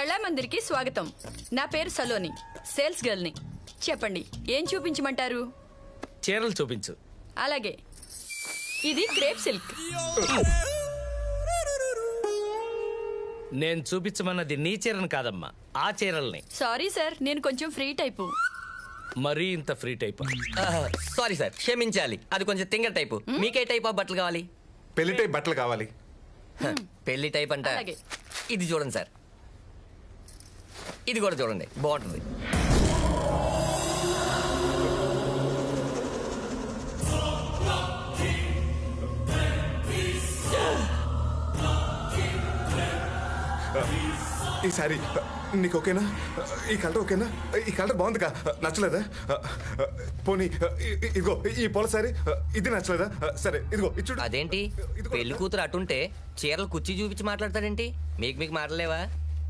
కళామందిర్కి స్వాగతం. నా పేరు సలోని సేల్స్ గర్ల్ని. చెప్పండి ఏం చూపించమంటారు? చీరలు చూపించు. అలాగే. ఇది క్రేప్ సిల్క్. నేను చూపించమన్నది నీ చీరను కాదమ్మా ఆ చీరల్ని. సారీ సార్ నేను కొంచెం ఫ్రీ టైపు. మరీ ఇంత ఫ్రీ టైప్? సారీ సార్ క్షమించాలి. అది కొంచెం తింగర్ టైపు. మీకే టైప్ ఆఫ్ బట్టలు కావాలి? పెళ్ళి టైప్ బట్టలు కావాలి. పెళ్ళి టైప్ అంట. అలాగే. ఇది చూడండి సార్. ఇది కూడా చూడండి బాగుంటుంది. ఈ సారీ నీకు ఓకేనా? ఈ కలర్ ఓకేనా? ఈ కలర్ బాగుందిగా నచ్చలేదా? పోనీ ఇదిగో ఈ పోల సారీ ఇది నచ్చలేదా? సరే ఇదిగో ఇది చూడు. అదేంటి. పెళ్ళి కూతురు అటుంటే చీరలు కుర్చీ చూపించి మాట్లాడతాడేంటి? మీకు మీకు మాటలేవా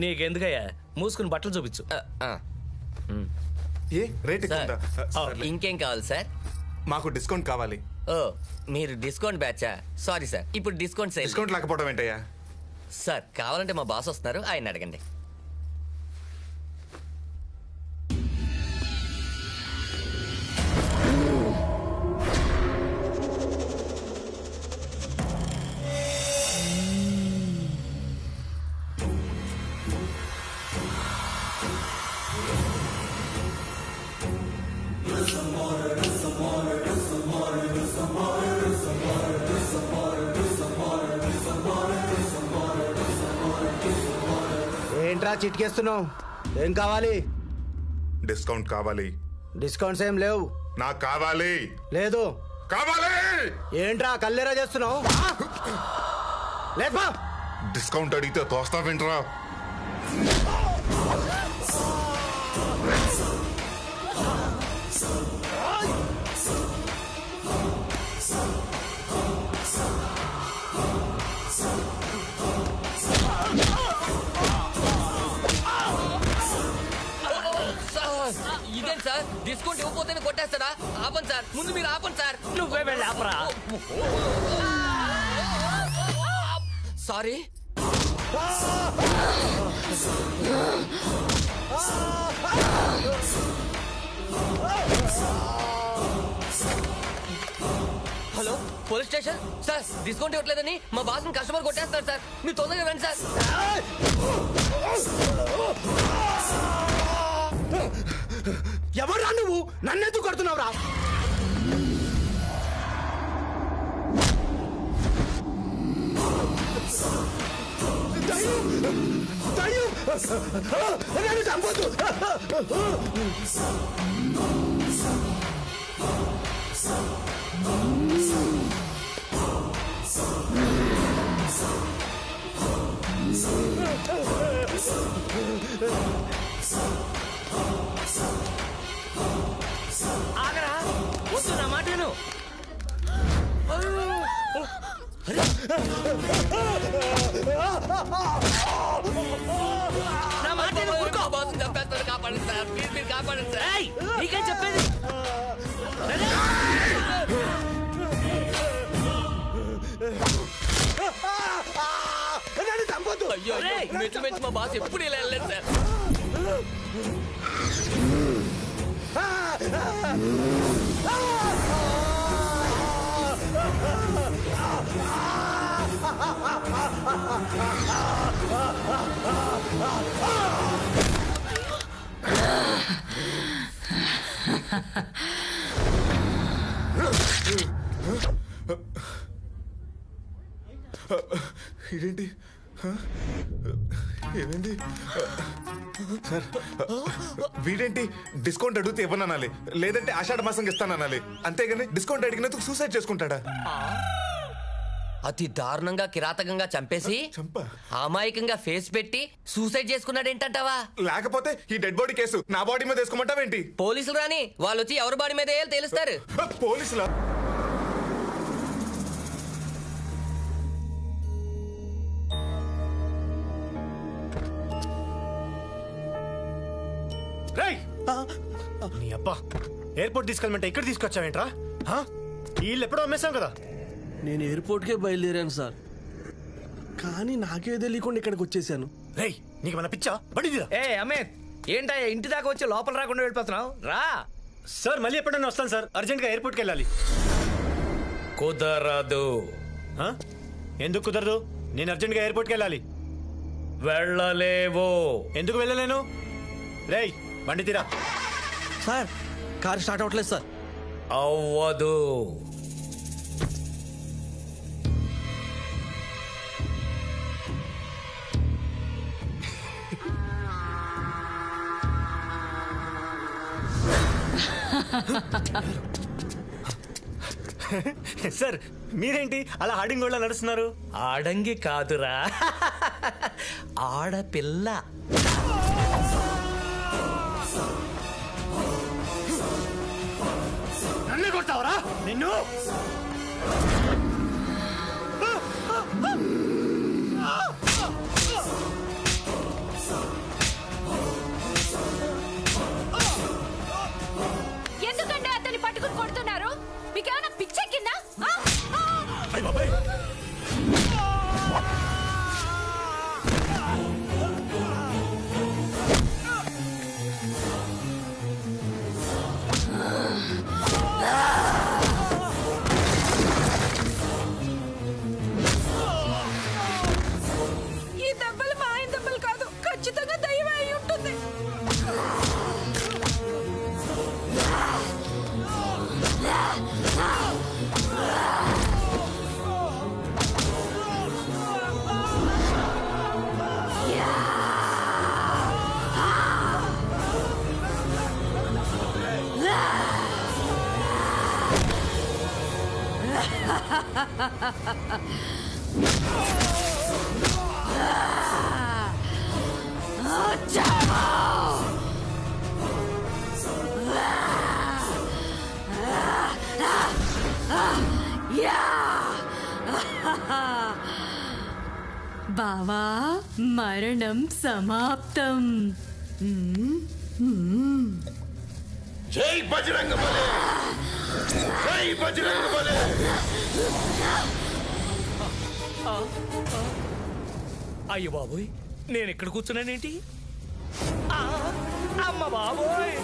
నీకెందుకయ్యా? మూసుకుని బట్టలు చూపించు. ఏ రేట్ ఎక్కువ. ఇంకేం కావాలి సార్? మాకు డిస్కౌంట్ కావాలి. ఓ మీరు డిస్కౌంట్ బ్యాచా? Sorry sir. ఇప్పుడు డిస్కౌంట్ డిస్కౌంట్ లేకపోవడం ఏంటయ్యా? సార్ కావాలంటే మా బాస్ వస్తున్నారు ఆయన అడగండి. చిట్కేస్తున్నావు? ఏం కావాలి? డిస్కౌంట్ కావాలి. డిస్కౌంట్స్ ఏం లేవు. నాకు కావాలి. లేదు. కావాలి! ఏంట్రా కల్లేరా చేస్తున్నావు? లేపా డిస్కౌంట్ అడిగితే తోస్తా వింటరా? సార్. డిస్కౌంట్ ఇవ్వకపోతేనే కొట్టేస్తారా? ఆపండి సార్. ముందు మీరు ఆపండి సార్. నువ్వే వెళ్ళి ఆపరా. Sorry. Hello police station? Sir discount ఇవ్వట్లేదని మా బాస్ కస్టమర్ కొట్టేస్తారు సార్. మీరు తొందరగా రండి సార్. ఎవర్రా నువ్వు నన్నెందుకు కొడుతున్నావురా దయ్యం! నన్ను చంపొద్దు! అయ్యో అయ్యో! మెట్లు మెచ్చి మా బాస్ ఎప్పుడు ఇలా వెళ్ళలేదు సార్ ఇదేంటి? ఏమైంది? సార్ వీడేంటి? డిస్కౌంట్ అడిగితే ఇవ్వననాలి. లేదంటే ఆషాఢ మాసం ఇస్తాననాలి. అంతేగాని డిస్కౌంట్ అడిగినందుకు సూసైడ్ చేసుకుంటాడా? అతి దారుణంగా కిరాతకంగా చంపేసి చంప? అమాయకంగా ఫేస్ పెట్టి సూసైడ్ చేసుకున్నాడు ఏంటంటావా లేకపోతే ఈ డెడ్ బాడీ కేసు నా బాడీ మీద వేసుకోమంటావేంటి? పోలీసులు రాని వాళ్ళు వచ్చి ఎవరి బాడీ మీద వేయాలో తెలుస్తారు. పోలీసులా? రేయ్! నీ అబ్బా ఎయిర్పోర్ట్ తీసుకెళ్ళమంటే ఇక్కడ తీసుకొచ్చావేంట్రా? ఇల్లు ఎప్పుడో అమ్మేశాం కదా. నేను ఎయిర్పోర్ట్కే బయలుదేరాను సార్. కానీ నాకే తెలియకుండా ఇక్కడికి వచ్చేసాను. రేయ్ నీకు మన పిచ్చా బడిదిరా ఏ అమిత్ ఏంటయ్యా ఇంటి దాకా వచ్చి లోపల రాకుండా వెళ్ళిపోతున్నావు? రా. సార్ మళ్ళీ ఎప్పుడైనా వస్తాను సార్. అర్జెంట్గా ఎయిర్పోర్ట్కి వెళ్ళాలి. కుదరదు. ఆ? ఎందుకు కుదరదు? నేను అర్జెంట్గా ఎయిర్పోర్ట్కి వెళ్ళాలి. వెళ్ళలేవు. ఎందుకు వెళ్ళలేను? రేయ్ బండి తీరా. సార్ కార్ స్టార్ట్ అవ్వట్లేదు సార్. అవ్వదు. సార్ మీరేంటి అలా హాడింగ్ గోళ్ళ నడుస్తున్నారు? ఆడంగి కాదురా. ఆడపిల్ల. నన్ను నిన్ను? మరణం సమాప్తం. జై బజరంగ బలే! జై బజరంగ బలే! అయ్యో బాబోయ్ నేను ఇక్కడ కూర్చున్నానేంటి? ఆ, అమ్మ బాబోయ్!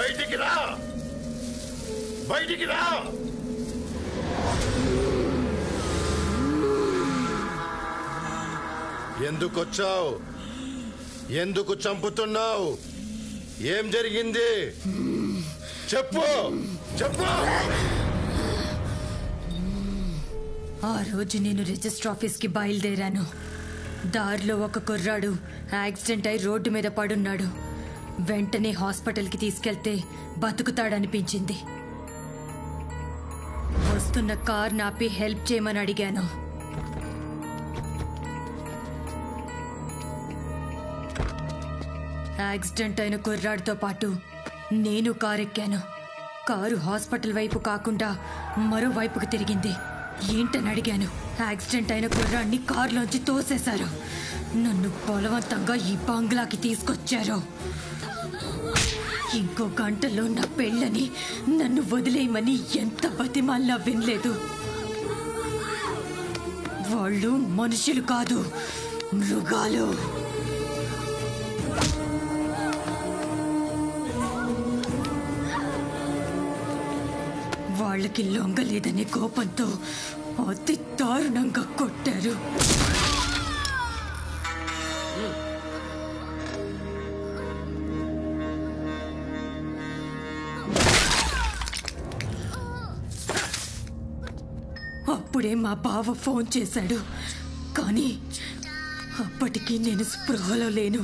బయటికి రా. బయటికి రా. ఎందుకు వచ్చావు ఎందుకు చంపుతున్నావు? ఏం జరిగింది? చెప్పు. చెప్పు. ఆ రోజు నేను రిజిస్టర్ ఆఫీస్కి బయలుదేరాను. దారిలో ఒక కుర్రాడు యాక్సిడెంట్ అయి రోడ్డు మీద పడున్నాడు. వెంటనే హాస్పిటల్కి తీసుకెళ్తే బతుకుతాడనిపించింది. వస్తున్న కార్ నాపి హెల్ప్ చేయమని అడిగాను. యాక్సిడెంట్ అయిన కుర్రాడితో పాటు నేను కారు ఎక్కాను కారు హాస్పిటల్ వైపు కాకుండా మరోవైపుకు తిరిగింది. ఏంటని అడిగాను. యాక్సిడెంట్ అయిన కుర్రాడిని కారులోంచి తోసేశారు. నన్ను బలవంతంగా ఈ బంగ్లాకి తీసుకొచ్చారు. ఇంకో గంటలో నా పెళ్ళని నన్ను వదిలేయమని ఎంత బతిమాల్లా వినలేదు. వాళ్ళు మనుషులు కాదు మృగాలు. వాళ్ళకి లొంగలేదనే కోపంతో అతి దారుణంగా కొట్టారు. అప్పుడే మా బావ ఫోన్ చేశాడు. కానీ అప్పటికి నేను స్పృహలో లేను.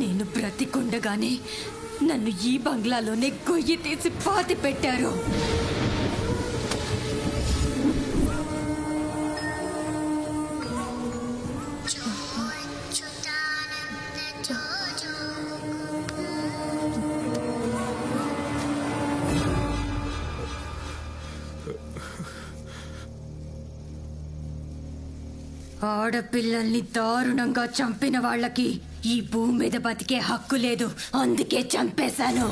నేను బ్రతికుండగానే నన్ను ఈ బంగ్లాలోనే గొయ్యి తీసి పాతి పెట్టారు ఆడపిల్లల్ని దారుణంగా చంపిన వాళ్ళకి ఈ భూమి మీద బతికే హక్కు లేదు. అందుకే చంపేశాను.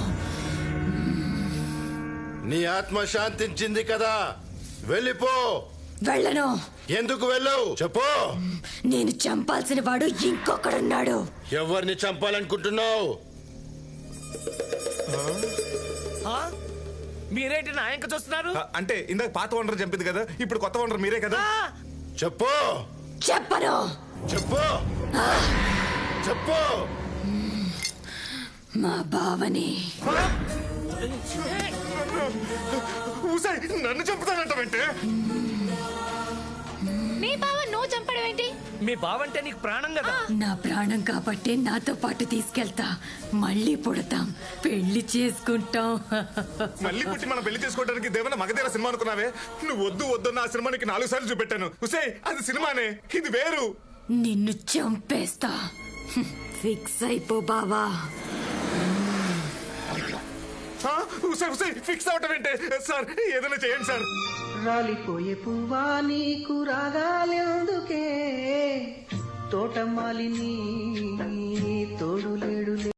నీ ఆత్మ శాంతించింది కదా. వెళ్ళిపో. వెళ్ళను. ఎందుకు వెళ్ళావు? చెప్పు. నేను చంపాల్సిన వాడు ఇంకొకడున్నాడు. ఎవరిని చంపాలనుకుంటున్నావు? మీరేంటి నా ఇంక చూస్తున్నారు? అంటే ఇందాక పాత వండర్ చంపింది కదా ఇప్పుడు కొత్త వండర్ మీరే కదా! చెప్పు. చెప్పను. చెప్పు. చెప్పు. మా బావని. నన్ను చంపుతానంటావంటే? నీ బావ నువ్వు చంపడం ఏంటి? మీ బావంటే నీకు ప్రాణం కదా? నా ప్రాణం కాబట్టి నాతో పాటు తీసుకెళ్తా. మళ్ళీ పుడతాం. పెళ్ళి చేసుకుంటాం. మళ్ళీ పుట్టి మనం పెళ్ళి చేసుకోవడానికి దేవన మగధీర సినిమా అనుకున్నావే? నువ్వు వద్దు వద్దు నా సినిమానికి నాలుగు సార్లు చూపెట్టాను. ఉసే అది సినిమానే. ఇది వేరు. నిన్ను చంపేస్తా. ఫిక్స్ అయిపో బావా. ఉసే ఉసే ఫిక్స్ అవటం ఏంటే? సార్ ఏదైనా చేయండి సార్. రాలిపోయే పువ్వా నీకు రాగాలెందుకే తోటమాలిని తోడు లేడు